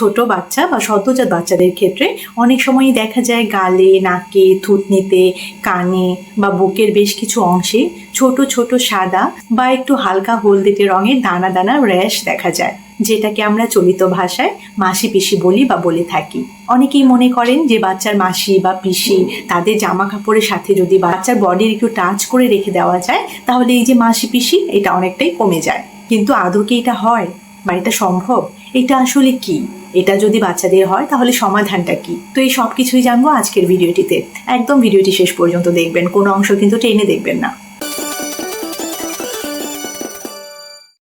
ছোট বাচ্চা বা সদ্যজাত বাচ্চাদের ক্ষেত্রে অনেক সময়ই দেখা যায় গালে, নাকে, থুতনিতে, কানে বা বুকের বেশ কিছু অংশে ছোট ছোট সাদা বা একটু হালকা হলদেটে রঙের দানা দানা র্যাশ দেখা যায়, যেটাকে আমরা চলিত ভাষায় মাসি পিসি বলি বা বলে থাকি। অনেকেই মনে করেন যে বাচ্চার মাসি বা পিসি তাদের জামা কাপড়ের সাথে যদি বাচ্চার বডির একটু টাচ করে রেখে দেওয়া যায়, তাহলে এই যে মাসি পিসি, এটা অনেকটাই কমে যায়। কিন্তু আদৌ কি এটা হয় বা এটা সম্ভব? এটা আসলে কি? এটা যদি বাচ্চাদের হয়, তাহলে সমাধানটা কি? তো এই সব কিছুই জানব আজকের ভিডিওটিতে। একদম ভিডিওটি শেষ পর্যন্ত দেখবেন, কোনো অংশ কিন্তু টেনে দেখবেন না।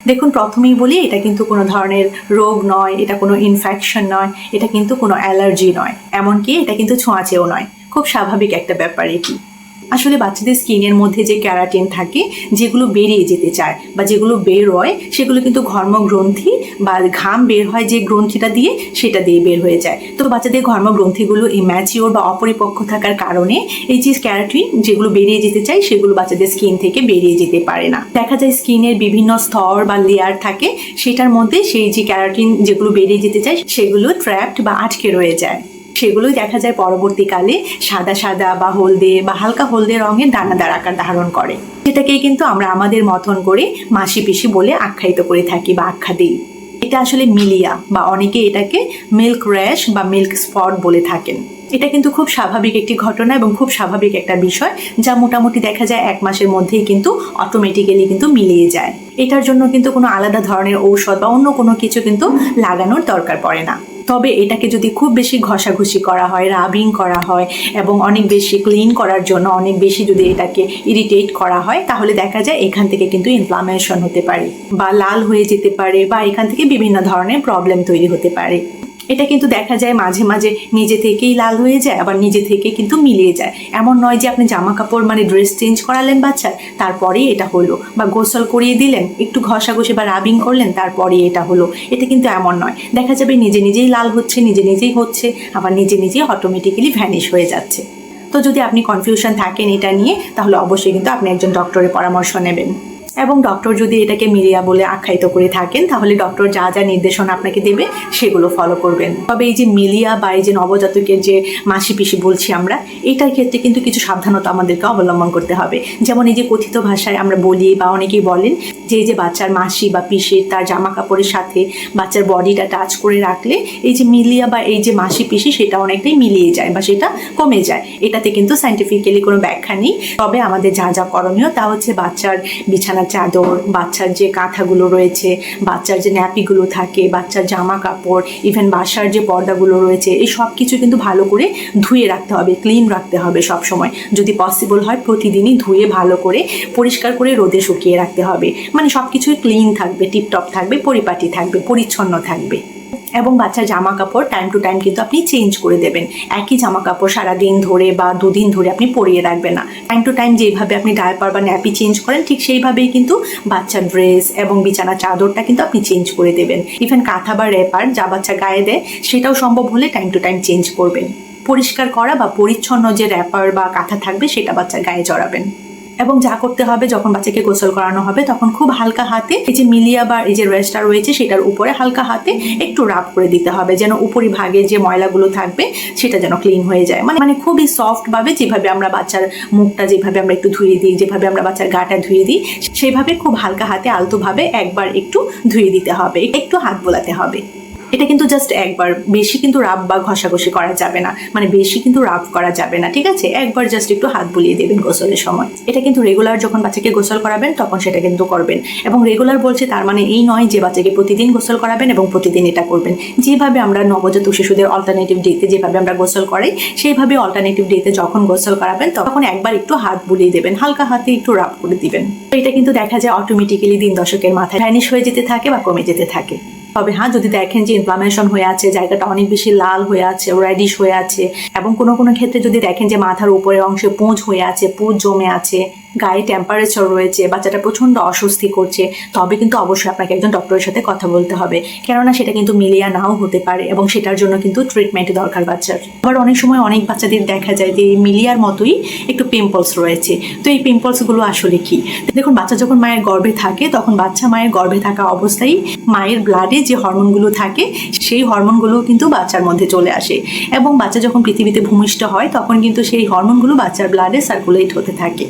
দেখুন, প্রথমেই বলি, এটা কিন্তু কোনো ধরনের রোগ নয়, এটা কোনো ইনফেকশন নয়, এটা কিন্তু কোনো অ্যালার্জি নয়। এমনকি এটা কিন্তু ছোঁয়াচেও নয়। খুব স্বাভাবিক একটা ব্যাপার এটি। আসলে বাচ্চাদের স্কিনের মধ্যে যে ক্যারাটিন থাকে, যেগুলো বেরিয়ে যেতে চায় বা যেগুলো বের হয়, সেগুলো কিন্তু ঘর্মগ্রন্থি বা ঘাম বের হয় যে গ্রন্থিটা দিয়ে, সেটা দিয়ে বের হয়ে যায়। তো বাচ্চাদের ঘর্মগ্রন্থিগুলো ইম্যাচিওর বা অপরিপক্ক থাকার কারণে এই যে ক্যারাটিন যেগুলো বেরিয়ে যেতে চায়, সেগুলো বাচ্চাদের স্কিন থেকে বেরিয়ে যেতে পারে না। দেখা যায় স্কিনের বিভিন্ন স্তর বা লেয়ার থাকে, সেটার মধ্যে সেই যে ক্যারাটিন যেগুলো বেরিয়ে যেতে চায়, সেগুলো ট্র্যাপড বা আটকে রয়ে যায়। সেগুলোই দেখা যায় পরবর্তীকালে। সাদা সাদা বা হলদে বা হালকা হলদে রঙের দানাদার আকার ধারণ করে। সেটাকেই কিন্তু আমরা আমাদের মতন করে মাসি পিসি বলে আখ্যায়িত করে থাকি বা আখ্যা দিই। এটা আসলে মিলিয়া বা অনেকে এটাকে মিল্ক র্যাশ বা মিল্ক স্পট বলে থাকেন। এটা কিন্তু খুব স্বাভাবিক একটি ঘটনা এবং খুব স্বাভাবিক একটা বিষয় যা মোটামুটি দেখা যায় এক মাসের মধ্যেই কিন্তু অটোমেটিক্যালি কিন্তু মিলিয়ে যায়। এটার জন্য কিন্তু কোনো আলাদা ধরনের ঔষধ বা অন্য কোনো কিছু কিন্তু লাগানোর দরকার পড়ে না। তবে এটাকে যদি খুব বেশি ঘষাঘষি করা হয় রাবিং করা হয় এবং অনেক বেশি ক্লিন করার জন্য অনেক বেশি যদি এটাকে ইরিটেট করা হয়, তাহলে দেখা যায় এখান থেকে কিন্তু ইনফ্লামেশন হতে পারে বা লাল হয়ে যেতে পারে বা এখান থেকে বিভিন্ন ধরনের প্রবলেম তৈরি হতে পারে। এটা কিন্তু দেখা যায় মাঝে মাঝে নিজে থেকেই লাল হয়ে যায়, আবার নিজে থেকে কিন্তু মিলিয়ে যায়। এমন নয় যে আপনি জামা কাপড় মানে ড্রেস চেঞ্জ করালেন বাচ্চার তারপরেই এটা হলো বা গোসল করিয়ে দিলেন, একটু ঘষাঘষি বা রাবিং করলেন তারপরেই এটা হলো। এটা কিন্তু এমন নয়। দেখা যাবে নিজে নিজেই লাল হচ্ছে, নিজে নিজেই হচ্ছে, আবার নিজে নিজেই অটোমেটিক্যালি ভ্যানিশ হয়ে যাচ্ছে। তো যদি আপনি কনফিউশন থাকেন এটা নিয়ে, তাহলে অবশ্যই কিন্তু আপনি একজন ডক্টরের পরামর্শ নেবেন। এবং ডক্টর যদি এটাকে মিলিয়া বলে আখ্যায়িত করে থাকেন, তাহলে ডক্টর যা যা নির্দেশনা আপনাকে দেবে, সেগুলো ফলো করবেন। তবে এই যে মিলিয়া বা এই যে নবজাতকের যে মাসি পিসি বলছি আমরা, এটার ক্ষেত্রে কিন্তু কিছু সাবধানতা আমাদেরকে অবলম্বন করতে হবে। যেমন এই যে কথিত ভাষায় আমরা বলি বা অনেকেই বলেন যে এই যে বাচ্চার মাসি বা পিসির তার জামা কাপড়ের সাথে বাচ্চার বডিটা টাচ করে রাখলে এই যে মিলিয়া বা এই যে মাসি পিসি সেটা অনেকটাই মিলিয়ে যায় বা সেটা কমে যায়। এটাতে কিন্তু সাইন্টিফিক্যালি কোনো ব্যাখ্যা নেই। তবে আমাদের যা যা করণীয় তা হচ্ছে বাচ্চার বিছানা চাদর, বাচ্চার যে কাঁথাগুলো রয়েছে, বাচ্চার যে ন্যাপিগুলো থাকে, বাচ্চার জামা কাপড় ইভেন বাসার যে পর্দাগুলো রয়েছে, এই সব কিছু কিন্তু ভালো করে ধুয়ে রাখতে হবে ক্লিন রাখতে হবে সব সময় যদি পসিবল হয় প্রতিদিনই ধুয়ে ভালো করে পরিষ্কার করে রোদে শুকিয়ে রাখতে হবে। মানে সব কিছুই ক্লিন থাকবে টিপটপ থাকবে, পরিপাটি থাকবে, পরিচ্ছন্ন থাকবে। এবং বাচ্চার জামা কাপড় টাইম টু টাইম কিন্তু আপনি চেঞ্জ করে দেবেন। একই জামা কাপড় সারাদিন ধরে বা দুদিন ধরে আপনি পরিয়ে রাখবেন না। টাইম টু টাইম যেভাবে আপনি ডায়পার বা ন্যাপি চেঞ্জ করেন, ঠিক সেইভাবেই কিন্তু বাচ্চার ড্রেস এবং বিছানা চাদরটা কিন্তু আপনি চেঞ্জ করে দেবেন। ইভেন কাঁথা বা র্যাপার যা বাচ্চা গায়ে দেয়, সেটাও সম্ভব হলে টাইম টু টাইম চেঞ্জ করবেন। পরিষ্কার করা বা পরিচ্ছন্ন যে র্যাপার বা কাঁথা থাকবে, সেটা বাচ্চার গায়ে জড়াবেন। এবং যা করতে হবে যখন বাচ্চাকে গোসল করানো হবে, তখন খুব হালকা হাতে এই যে মিলিয়া বা এই যে রেস্টটা রয়েছে সেটার উপরে হালকা হাতে একটু রাব করে দিতে হবে, যেন উপরি ভাগে যে ময়লাগুলো থাকবে সেটা যেন ক্লিন হয়ে যায়। মানে মানে খুবই সফট ভাবে যেভাবে আমরা বাচ্চার মুখটা, যেভাবে আমরা একটু ধুয়ে দিই, যেভাবে আমরা বাচ্চার গাটা ধুয়ে দিই, সেভাবে খুব হালকা হাতে আলতোভাবে একবার একটু ধুয়ে দিতে হবে। একটু হাত বোলাতে হবে। এটা কিন্তু জাস্ট একবার, বেশি কিন্তু রাব বা ঘষাঘষি করা যাবে না। মানে বেশি কিন্তু রাব করা যাবে না, ঠিক আছে? একবার জাস্ট একটু হাত বুলিয়ে দেবেন গোসলের সময়। এটা কিন্তু রেগুলার যখন বাচ্চাকে গোসল করাবেন, তখন সেটা কিন্তু করবেন। এবং রেগুলার বলছে তার মানে এই নয় যে বাচ্চাকে প্রতিদিন গোসল করাবেন এবং প্রতিদিন এটা করবেন। যেভাবে আমরা নবজাতক শিশুদের অল্টারনেটিভ ডেতে যেভাবে আমরা গোসল করাই, সেইভাবে অল্টারনেটিভ ডেতে যখন গোসল করাবেন, তখন একবার একটু হাত বুলিয়ে দেবেন, হালকা হাতে একটু রাব করে দিবেন। এটা কিন্তু দেখা যায় অটোমেটিক্যালি দিন দশকের মাথায়। ভ্যানিশ হয়ে যেতে থাকে বা কমে যেতে থাকে। তবে হ্যাঁ যদি দেখেন যে ইনফ্লামেশন হয়ে আছে, জায়গাটা অনেক বেশি লাল হয়ে আছে রেডিশ হয়ে আছে, এবং কোনো কোনো ক্ষেত্রে যদি দেখেন যে মাথার উপরের অংশে পুঁজ হয়ে আছে, পুঁজ জমে আছে গায়ে টেম্পারেচার রয়েছে, বাচ্চাটা প্রচণ্ড অস্বস্তি করছে, তবে কিন্তু অবশ্যই আপনাকে একজন ডক্টরের সাথে কথা বলতে হবে। কেননা সেটা কিন্তু মিলিয়া নাও হতে পারে এবং সেটার জন্য কিন্তু ট্রিটমেন্ট দরকার বাচ্চার। আবার অনেক সময় অনেক বাচ্চাদের দেখা যায় যে এই মিলিয়ার মতোই একটু পিম্পলস রয়েছে। তো এই পিম্পলসগুলো আসলে কি? দেখুন, বাচ্চা যখন মায়ের গর্ভে থাকে, তখন বাচ্চা মায়ের গর্ভে থাকা অবস্থায় মায়ের ব্লাডে যে হরমোনগুলো থাকে, সেই হরমোনগুলো কিন্তু বাচ্চার মধ্যে চলে আসে। এবং বাচ্চা যখন পৃথিবীতে ভূমিষ্ঠ হয়, তখন কিন্তু সেই হরমোনগুলো বাচ্চার ব্লাডে সার্কুলেট হতে থাকে।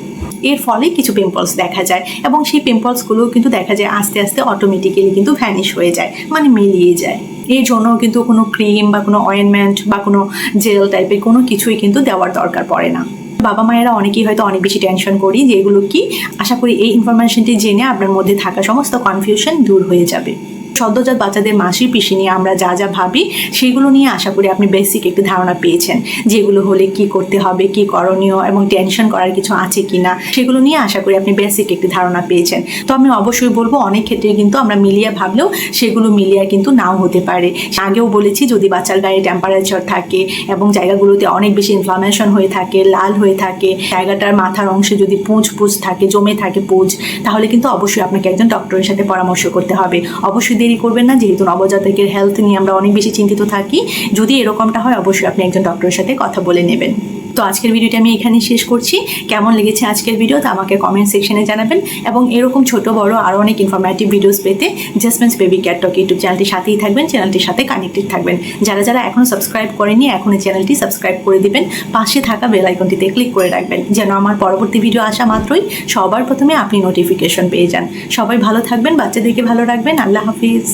এর ফলে কিছু পিম্পলস দেখা যায় এবং সেই পিম্পলসগুলোও কিন্তু দেখা যায় আস্তে আস্তে অটোমেটিক্যালি কিন্তু ভ্যানিশ হয়ে যায় মানে মিলিয়ে যায়। এই জন্য কিন্তু কোনো ক্রিম বা কোনো অয়েনমেন্ট বা কোনো জেল টাইপের কোনো কিছুই কিন্তু দেওয়ার দরকার পড়ে না। বাবা মায়েরা অনেকেই হয়তো অনেক বেশি টেনশন করি যেগুলো কি? আশা করি এই ইনফরমেশনটি জেনে আপনার মধ্যে থাকা সমস্ত কনফিউশন দূর হয়ে যাবে। সদ্যজাত বাচ্চাদের মাসি পিসি নিয়ে আমরা যা যা ভাবি, সেগুলো নিয়ে আশা করি আপনি বেসিক একটি ধারণা পেয়েছেন। যেগুলো হলে কি করতে হবে, কি করণীয় এবং টেনশন করার কিছু আছে কি না সেগুলো নিয়ে আশা করি আপনি বেসিক একটি ধারণা পেয়েছেন। তো আমি অবশ্যই বলব, অনেক ক্ষেত্রে কিন্তু আমরা মিলিয়া ভাবলেও সেগুলো মিলিয়া কিন্তু নাও হতে পারে। আগেও বলেছি, যদি বাচ্চার গায়ে টেম্পারেচার থাকে এবং জায়গাগুলোতে অনেক বেশি ইনফ্লামেশন হয়ে থাকে, লাল হয়ে থাকে, জায়গাটার মাথার অংশে যদি পুঁজ পুঁজ থাকে, জমে থাকে পুঁজ তাহলে কিন্তু অবশ্যই আপনাকে একজন ডক্টরের সাথে পরামর্শ করতে হবে। অবশ্যই দেরি করবেন না, যেহেতু নবজাতকের হেলথ নিয়ে আমরা অনেক বেশি চিন্তিত থাকি। যদি এরকমটা হয়, অবশ্যই আপনি একজন ডক্টরের সাথে কথা বলে নেবেন। তো আজকের ভিডিওটি আমি এখানেই শেষ করছি। কেমন লেগেছে আজকের ভিডিও তা আমাকে কমেন্ট সেকশনে জানাবেন এবং এরকম ছোট, বড় আরও অনেক ইনফরমেটিভ ভিডিওস পেতে Jasmine's baby cat talk YouTube চ্যানেলটির সাথেই থাকবেন, চ্যানেলটির সাথে কানেক্টেড থাকবেন। যারা যারা এখনও সাবস্ক্রাইব করেনি এখন এই চ্যানেলটি সাবস্ক্রাইব করে দিবেন। পাশে থাকা বেল আইকনটিতে ক্লিক করে রাখবেন, যেন আমার পরবর্তী ভিডিও আসা মাত্রই সবার প্রথমে আপনি নোটিফিকেশন পেয়ে যান। সবাই ভালো থাকবেন, বাচ্চাদেরকে ভালো রাখবেন। আল্লাহ হাফিজ।